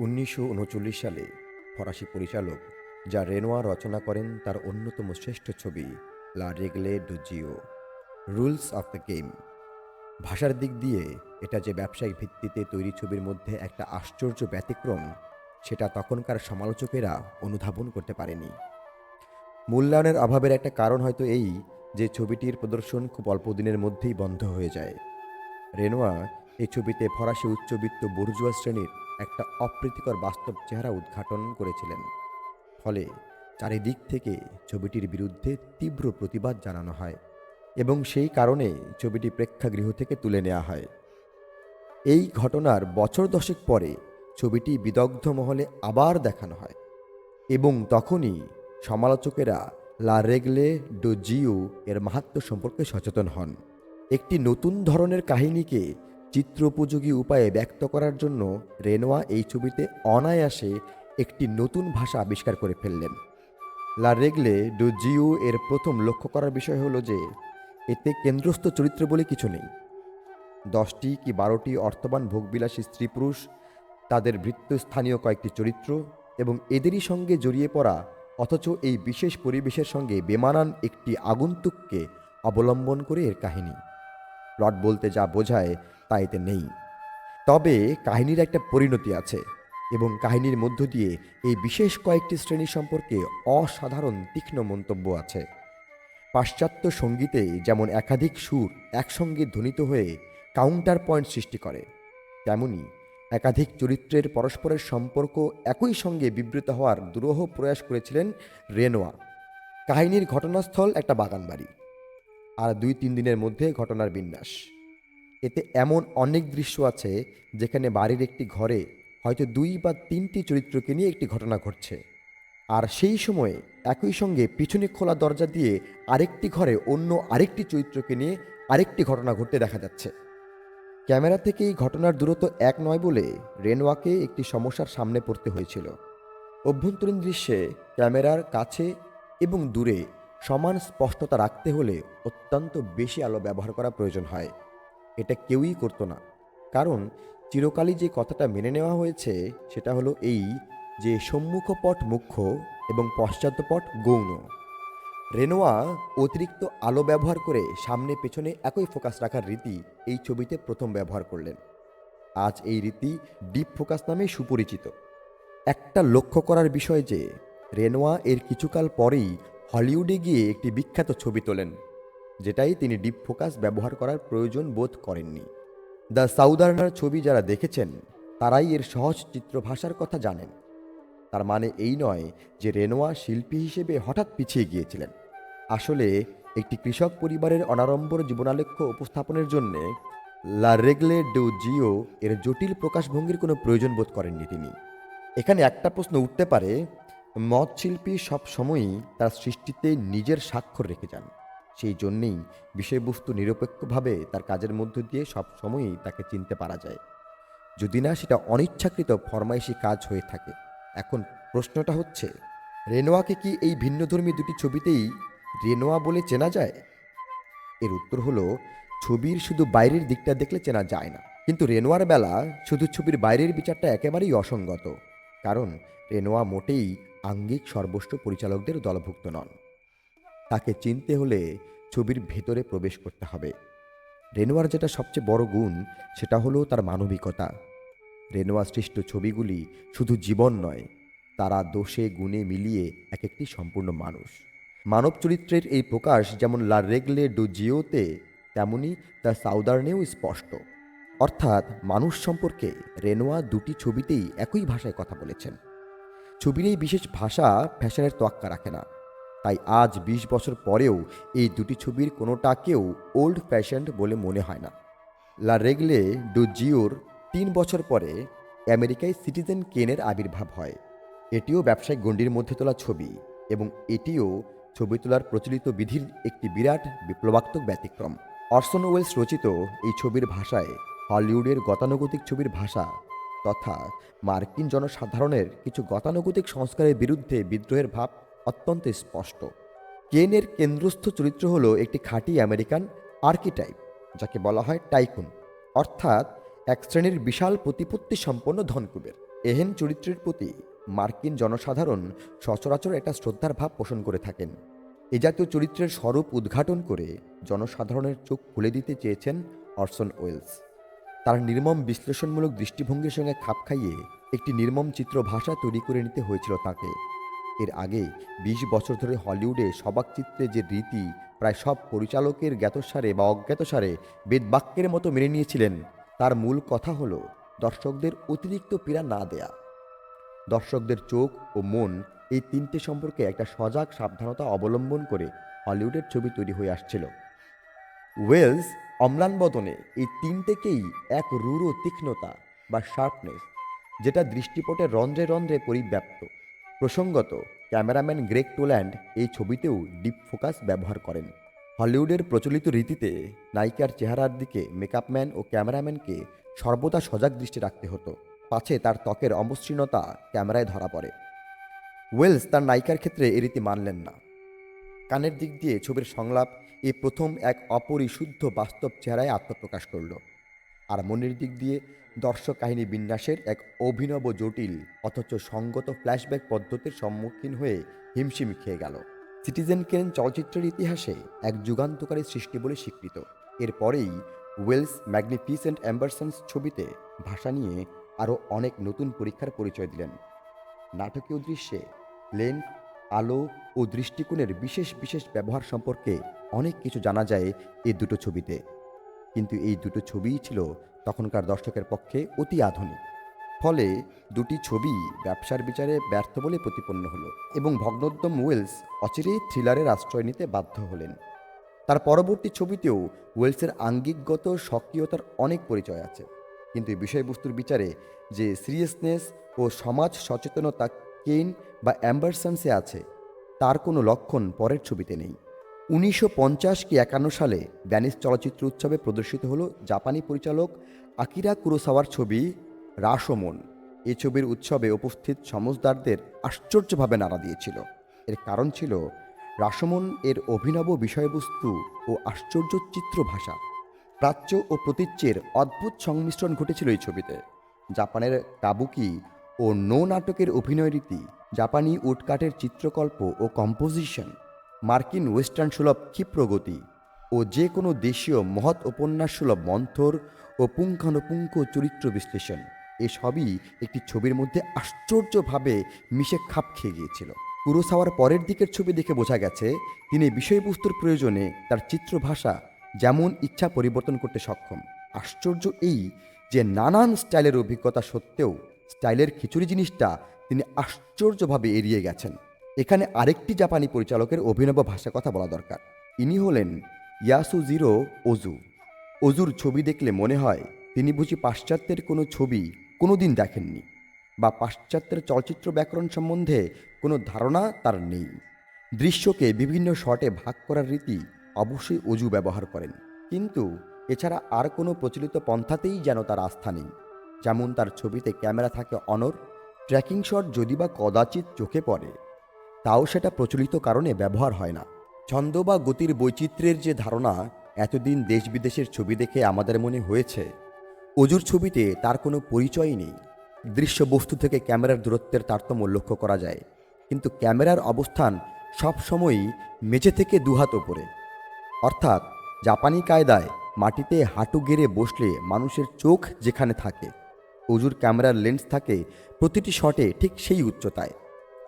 উনিশশো উনচল্লিশ সালে ফরাসি পরিচালক যা রেনোয়া রচনা করেন তার অন্যতম শ্রেষ্ঠ ছবি La Règle du Jeu, rules of the game. ভাষার দিক দিয়ে এটা যে ব্যবসায়িক ভিত্তিতে তৈরি ছবির মধ্যে একটা আশ্চর্য ব্যতিক্রম, সেটা তখনকার সমালোচকেরা অনুধাবন করতে পারেনি। মূল্যায়নের অভাবের একটা কারণ হয়তো এই যে ছবিটির প্রদর্শন খুব অল্প দিনের মধ্যেই বন্ধ হয়ে যায়। রেনোয়া এই ছবিতে ফরাসি উচ্চবিত্ত বর্জুয়া শ্রেণির একটা অপ্রীতিকর বাস্তব চেহারা উদ্ঘাটন করেছিলেন। ফলে চারিদিক থেকে ছবিটির বিরুদ্ধে তীব্র প্রতিবাদ জানানো হয় এবং সেই কারণে ছবিটি প্রেক্ষাগৃহ থেকে তুলে নেওয়া হয়। এই ঘটনার বছর দশেক পরে ছবিটি বিদগ্ধ মহলে আবার দেখানো হয় এবং তখনই সমালোচকেরা লা রেগলে ডো জিও এর মাহাত্ম সম্পর্কে সচেতন হন। একটি নতুন ধরনের কাহিনীকে চিত্রোপযোগী উপায়ে ব্যক্ত করার জন্য রেনোয়া এই ছবিতে অনায়াসে একটি নতুন ভাষা আবিষ্কার করে ফেললেন। লা রেগলে ডো জিও এর প্রথম লক্ষ্য করার বিষয় হলো যে, এতে কেন্দ্রস্থ চরিত্র বলে কিছু নেই। দশটি কি বারোটি অর্থবান ভোগবিলাসী স্ত্রী পুরুষ, তাদের ভৃত্যস্থানীয় কয়েকটি চরিত্র এবং এদেরই সঙ্গে জড়িয়ে পড়া, অথচ এই বিশেষ পরিবেশের সঙ্গে বেমানান একটি আগন্তুককে অবলম্বন করে এর কাহিনী। প্লট বলতে যা বোঝায় তা এতে নেই। তবে কাহিনীর একটা পরিণতি আছে এবং কাহিনীর মধ্য দিয়ে এই বিশেষ কয়েকটি শ্রেণি সম্পর্কে অসাধারণ তীক্ষ্ণ মন্তব্য আছে। পাশ্চাত্য সঙ্গীতে যেমন একাধিক সুর একসঙ্গে ধ্বনিত হয়ে কাউন্টার পয়েন্ট সৃষ্টি করে, তেমনি একাধিক চরিত্রের পরস্পরের সম্পর্ক একই সঙ্গে বিবৃত হওয়ার দুরূহ প্রয়াস করেছিলেন রেনোয়া। কাহিনীর ঘটনাস্থল একটা বাগানবাড়ি। আর দুই তিন দিনের মধ্যে ঘটনার বিন্যাস। এতে এমন অনেক দৃশ্য আছে যেখানে বাড়ির একটি ঘরে হয়তো দুই বা তিনটি চরিত্রকে নিয়ে একটি ঘটনা ঘটছে। আর সেই সময়ে একই সঙ্গে পিছনে খোলা দরজা দিয়ে আরেকটি ঘরে অন্য আরেকটি চরিত্রকে নিয়ে আরেকটি ঘটনা ঘটতে দেখা যাচ্ছে। ক্যামেরা থেকে এই ঘটনার দূরত্ব এক নয় বলে রেনওয়াকে একটি সমস্যার সামনে পড়তে হয়েছিল। অভ্যন্তরীণ দৃশ্যে ক্যামেরার কাছে এবং দূরে সমান স্পষ্টতা রাখতে হলে অত্যন্ত বেশি আলো ব্যবহার করা প্রয়োজন হয়। এটা কেউই করতো না। কারণ চিরকালই যে কথাটা মেনে নেওয়া হয়েছে, সেটা হলো এই যে সম্মুখপট মুখ্য এবং পশ্চাৎপট গৌণ। রেনোয়া অতিরিক্ত আলো ব্যবহার করে সামনে পেছনে একই ফোকাস রাখার রীতি এই ছবিতে প্রথম ব্যবহার করলেন। আজ এই রীতি ডিপ ফোকাস নামে সুপরিচিত। একটা লক্ষ্য করার বিষয় যে, রেনোয়া এর কিছুকাল পরেই হলিউডে গিয়ে একটি বিখ্যাত ছবি তোলেন, যেটাই তিনি ডিপ ফোকাস ব্যবহার করার প্রয়োজন বোধ করেননি। দ্য সাউদার্নার ছবি যারা দেখেছেন, তারাই এর সহজ চিত্র ভাষার কথা জানেন। তার মানে এই নয় যে রেনোয়া শিল্পী হিসেবে হঠাৎ পিছিয়ে গিয়েছিলেন। আসলে একটি কৃষক পরিবারের অনাড়ম্বর জীবনালেখ্য উপস্থাপনের জন্য লা রেগলে ডো জিও এর জটিল প্রকাশভঙ্গির কোনো প্রয়োজন বোধ করেননি তিনি। এখানে একটা প্রশ্ন উঠতে পারে মদ শিল্পী সব সময়ই তার সৃষ্টিতে নিজের স্বাক্ষর রেখে যান। সেই জন্যেই বিষয়বস্তু নিরপেক্ষভাবে তার কাজের মধ্য দিয়ে সব সময়ই তাকে চিনতে পারা যায়। যদি না সেটা অনিচ্ছাকৃত ফরমাইশি কাজ হয়ে থাকে। এখন প্রশ্নটা হচ্ছে, রেনোয়াকে কি এই ভিন্নধর্মী দুটি ছবিতেই রেনোয়া বলে চেনা যায়? এর উত্তর হলো, ছবির শুধু বাইরের দিকটা দেখলে চেনা যায় না। কিন্তু রেনোয়ার বেলা শুধু ছবির বাইরের বিচারটা একেবারেই অসঙ্গত। কারণ রেনোয়া মোটেই আঙ্গিক সর্বস্ব পরিচালকদের দলভুক্ত নন। তাকে চিনতে হলে ছবির ভেতরে প্রবেশ করতে হবে। রেনোয়ার যেটা সবচেয়ে বড় গুণ, সেটা হলো তার মানবিকতা। রেনোয়া সৃষ্ট ছবিগুলি শুধু জীবন নয়, তারা দোষে গুণে মিলিয়ে এক একটি সম্পূর্ণ মানুষ। মানব চরিত্রের এই প্রকাশ যেমন লা রেগলে ডো জিওতে, তেমনি দ্য সাউদার্নেও স্পষ্ট। অর্থাৎ মানুষ সম্পর্কে রেনোয়া দুটি ছবিতেই একই ভাষায় কথা বলেছেন। ছবির এই বিশেষ ভাষা ফ্যাশনের তোয়াক্কা রাখে না। তাই আজ ২০ বছর পরেও এই দুটি ছবির কোনোটাকেও ওল্ড ফ্যাশনড বলে মনে হয় না। লা রেগলে, ডু জিওর তিন বছর পরে আমেরিকায় সিটিজেন কেনের আবির্ভাব হয়। এটিও ব্যবসায়িক গণ্ডির মধ্যে তোলা ছবি এবং এটিও ছবি তোলার প্রচলিত বিধির একটি বিরাট বিপ্লবাত্মক ব্যতিক্রম। অর্সন ওয়েলস রচিত এই ছবির ভাষায় হলিউডের গতানুগতিক ছবির ভাষা তথা মার্কিন জনসাধারণের কিছু গতানুগতিক সংস্কারের বিরুদ্ধে বিদ্রোহের ভাব অত্যন্ত স্পষ্ট। কেনের কেন্দ্রস্থ চরিত্র হল একটি খাঁটি আমেরিকান আর্কিটাইপ, যাকে বলা হয় টাইকুন, অর্থাৎ এক শ্রেণির বিশাল প্রতিপত্তি সম্পন্ন ধনকুবের। এহেন চরিত্রের প্রতি মার্কিন জনসাধারণ সচরাচর একটা শ্রদ্ধার ভাব পোষণ করে থাকেন। এ জাতীয় চরিত্রের স্বরূপ উদ্ঘাটন করে জনসাধারণের চোখ খুলে দিতে চেয়েছেন অর্সন ওয়েলস। তার নির্মম বিশ্লেষণমূলক দৃষ্টিভঙ্গির সঙ্গে খাপ খাইয়ে একটি নির্মম চিত্র ভাষা তৈরি করে নিতে হয়েছিল তাকে। এর আগে ২০ বছর ধরে হলিউডে সবাক চিত্রে যে রীতি প্রায় সব পরিচালকের জ্ঞাতসারে বা অজ্ঞাতসারে বেদবাক্যের মতো মেনে নিয়েছিলেন, তার মূল কথা হল দর্শকদের অতিরিক্ত পীড়া না দেয়া। দর্শকদের চোখ ও মন এই তিনটে সম্পর্কে একটা সজাগ সাবধানতা অবলম্বন করে হলিউডের ছবি তৈরি হয়ে আসছিল। ওয়েলস অম্লান বদনে এই তিনটেকেই এক রূঢ় তীক্ষ্ণতা বা শার্পনেস যেটা দৃষ্টিপটে রন্ধ্রে রন্ধ্রে পরিব্যাপ্ত। প্রসঙ্গত, ক্যামেরাম্যান গ্রেক টোল্যান্ড এই ছবিতেও ডিপ ফোকাস ব্যবহার করেন। হলিউডের প্রচলিত রীতিতে নায়িকার চেহারার দিকে মেকআপম্যান ও ক্যামেরাম্যানকে সর্বদা সজাগ দৃষ্টি রাখতে হতো। পাছে তার ত্বকের অমসৃণতা ক্যামেরায় ধরা পড়ে। ওয়েলস তার নায়িকার ক্ষেত্রে এ রীতি মানলেন না। কানের দিক দিয়ে ছবির সংলাপ এই প্রথম এক অপরিশুদ্ধ বাস্তব চেহারায় আত্মপ্রকাশ করল। আর মনের দিক দিয়ে দর্শক কাহিনী বিন্যাসের এক অভিনব জটিল, অথচ সঙ্গত ফ্ল্যাশব্যাক পদ্ধতির সম্মুখীন হয়ে হিমশিম খেয়ে গেল। সিটিজেন কেন চলচ্চিত্রের ইতিহাসে এক যুগান্তকারী সৃষ্টি বলে স্বীকৃত। এরপরেই ওয়েলস ম্যাগনিফিসেন্ট অ্যাম্বারসন্স ছবিতে ভাষা নিয়ে আরও অনেক নতুন পরীক্ষার পরিচয় দিলেন। নাটকীয় দৃশ্যে লেন্স আলো ও দৃষ্টিকোণের বিশেষ বিশেষ ব্যবহার সম্পর্কে অনেক কিছু জানা যায় এই দুটো ছবিতে। কিন্তু এই দুটো ছবিই ছিল তখনকার দর্শকের পক্ষে অতি আধুনিক। ফলে দুটি ছবি ব্যবসার বিচারে ব্যর্থ বলে প্রতিপন্ন হলো এবং ভগ্নোদ্যম ওয়েলস অচিরেই থ্রিলারের আশ্রয় নিতে বাধ্য হলেন। তার পরবর্তী ছবিতেও ওয়েলসের আঙ্গিকগত সক্রিয়তার অনেক পরিচয় আছে। কিন্তু বিষয়বস্তুর বিচারে যে সিরিয়াসনেস ও সমাজ সচেতনতা কেইন বা অ্যাম্বারসন্সে আছে, তার কোনো লক্ষণ পরের ছবিতে নেই। উনিশশো পঞ্চাশ কি একান্ন সালে ড্যানিশ চলচ্চিত্র উৎসবে প্রদর্শিত হলো জাপানি পরিচালক আকিরা কুরোসাওয়ার ছবি রাসমন এ ছবির উৎসবে উপস্থিত সমজদারদের আশ্চর্যভাবে নাড়া দিয়েছিল। এর কারণ ছিল রাসমন এর অভিনব বিষয়বস্তু ও আশ্চর্য চিত্র ভাষা। প্রাচ্য ও প্রতীচ্যের অদ্ভুত সংমিশ্রণ ঘটেছিল এই ছবিতে। জাপানের কাবুকি ও নো নাটকের অভিনয় রীতি, জাপানি উডকাটের চিত্রকল্প ও কম্পোজিশন, মার্কিন ওয়েস্টার্ন সুলভ ক্ষিপ্রগতি ও যে কোনো দেশীয় মহৎ উপন্যাস সুলভ মন্থর ও পুঙ্খানুপুঙ্খ চরিত্র বিশ্লেষণ এসবই একটি ছবির মধ্যে আশ্চর্যভাবে মিশে খাপ খেয়ে গিয়েছিল। কুরোসাওয়ার পরের দিকের ছবি দেখে বোঝা গেছে, তিনি বিষয়বস্তুর প্রয়োজনে তার চিত্রভাষা যেমন ইচ্ছা পরিবর্তন করতে সক্ষম। আশ্চর্য এই যে নানান স্টাইলের অভিজ্ঞতা সত্ত্বেও স্টাইলের খিচুড়ি জিনিসটা তিনি আশ্চর্যভাবে এড়িয়ে গেছেন। এখানে আরেকটি জাপানি পরিচালকের অভিনব ভাষা কথা বলা দরকার। ইনি হলেন ইয়াসুজিরো ওজু। অজুর ছবি দেখলে মনে হয় তিনি বুঝি পাশ্চাত্যের কোনো ছবি কোনোদিন দেখেননি বা পাশ্চাত্যের চলচ্চিত্র ব্যাকরণ সম্বন্ধে কোনো ধারণা তার নেই। দৃশ্যকে বিভিন্ন শটে ভাগ করার রীতি অবশ্যই অজু ব্যবহার করেন। কিন্তু এছাড়া আর কোনো প্রচলিত পন্থাতেই যেন তার আস্থা নেই। যেমন তার ছবিতে ক্যামেরা থাকে অনর, ট্র্যাকিং শট যদি বা কদাচিৎ চোখে পড়ে, তাও সেটা প্রচলিত কারণে ব্যবহার হয় না। ছন্দ বা গতির বৈচিত্র্যের যে ধারণা এতদিন দেশ বিদেশের ছবি দেখে আমাদের মনে হয়েছে, অজুর ছবিতে তার কোনো পরিচয়ই নেই। দৃশ্যবস্তু থেকে ক্যামেরার দূরত্বের তারতম্য লক্ষ্য করা যায়, কিন্তু ক্যামেরার অবস্থান সবসময়ই মেঝে থেকে দুহাত ওপরে। অর্থাৎ, জাপানি কায়দায় মাটিতে হাঁটু গেড়ে বসলে মানুষের চোখ যেখানে থাকে অজুর ক্যামেরার লেন্স থাকে প্রতিটি শটে ঠিক সেই উচ্চতায়।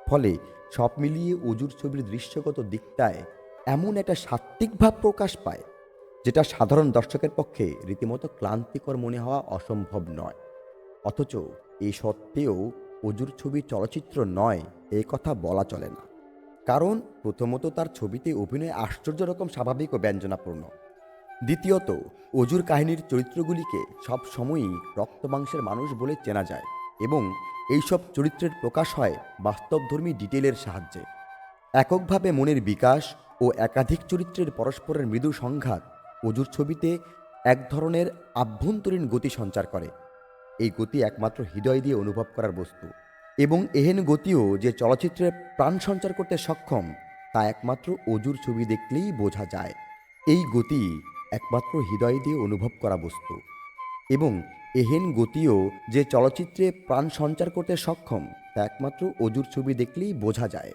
ফলে সব মিলিয়ে অজুর ছবির দৃশ্যগত দিকটায় এমন একটা সাত্ত্বিক ভাব প্রকাশ পায়, যেটা সাধারণ দর্শকের পক্ষে রীতিমতো ক্লান্তিকর মনে হওয়া অসম্ভব নয়। অথচ এই সত্ত্বেও অজুর ছবি চলচ্চিত্র নয় এই কথা বলা চলে না। কারণ প্রথমত তার ছবিতে অভিনয় আশ্চর্য রকম স্বাভাবিক ও ব্যঞ্জনাপূর্ণ। দ্বিতীয়ত, অজুর কাহিনীর চরিত্রগুলিকে সব সময়ই রক্তমাংসের মানুষ বলে চেনা যায় এবং এইসব চরিত্রের প্রকাশ হয় বাস্তবধর্মী ডিটেলের সাহায্যে। এককভাবে মনের বিকাশ ও একাধিক চরিত্রের পরস্পরের মৃদু সংঘাত অজুর ছবিতে এক ধরনের আভ্যন্তরীণ গতি সঞ্চার করে। এই গতি একমাত্র হৃদয় দিয়ে অনুভব করার বস্তু এবং এহেন গতিও যে চলচ্চিত্রে প্রাণ সঞ্চার করতে সক্ষম, তা একমাত্র অজুর ছবি দেখলেই বোঝা যায়। এই গতি একমাত্র হৃদয় দিয়ে অনুভব করা বস্তু এবং এহেন গতিও যে চলচ্চিত্রে প্রাণ সঞ্চার করতে সক্ষম, তা একমাত্র অজুর ছবি দেখলেই বোঝা যায়।